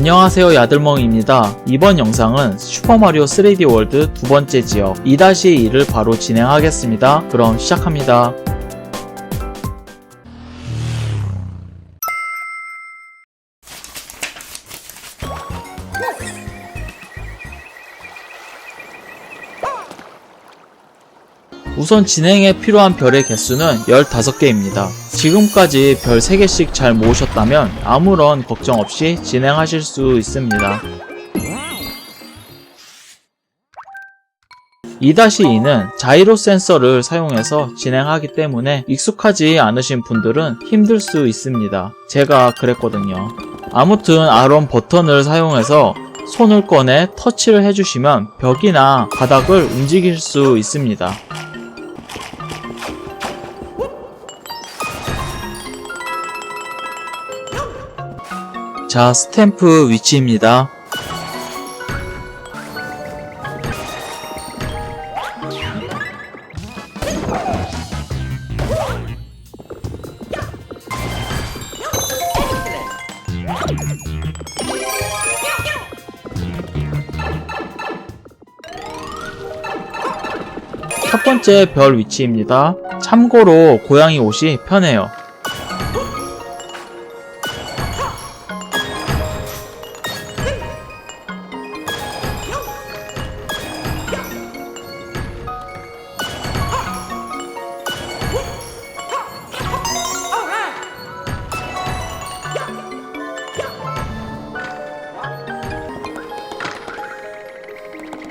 안녕하세요 야들멍입니다. 이번 영상은 슈퍼마리오 3D 월드 두 번째 지역 2-2를 바로 진행하겠습니다. 그럼 시작합니다. 우선 진행에 필요한 별의 개수는 15개입니다. 지금까지 별 3개씩 잘 모으셨다면 아무런 걱정 없이 진행하실 수 있습니다. 2-2는 자이로 센서를 사용해서 진행하기 때문에 익숙하지 않으신 분들은 힘들 수 있습니다. 제가 그랬거든요. 아무튼 아론 버튼을 사용해서 손을 꺼내 터치를 해주시면 벽이나 바닥을 움직일 수 있습니다. 자, 스탬프 위치입니다. 첫 번째 별 위치입니다. 참고로 고양이 옷이 편해요.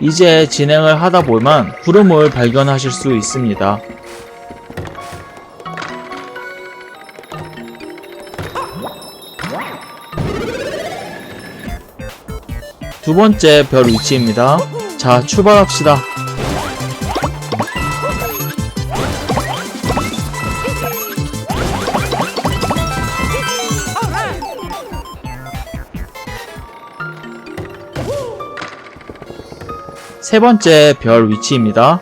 이제 진행을 하다 보면 구름을 발견하실 수 있습니다. 두 번째 별 위치입니다. 자, 출발합시다. 세 번째 별 위치입니다.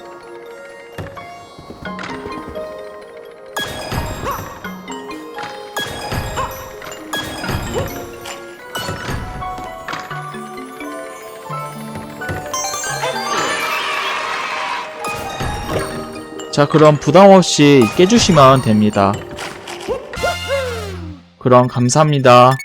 자, 그럼 부담 없이 깨주시면 됩니다. 그럼 감사합니다.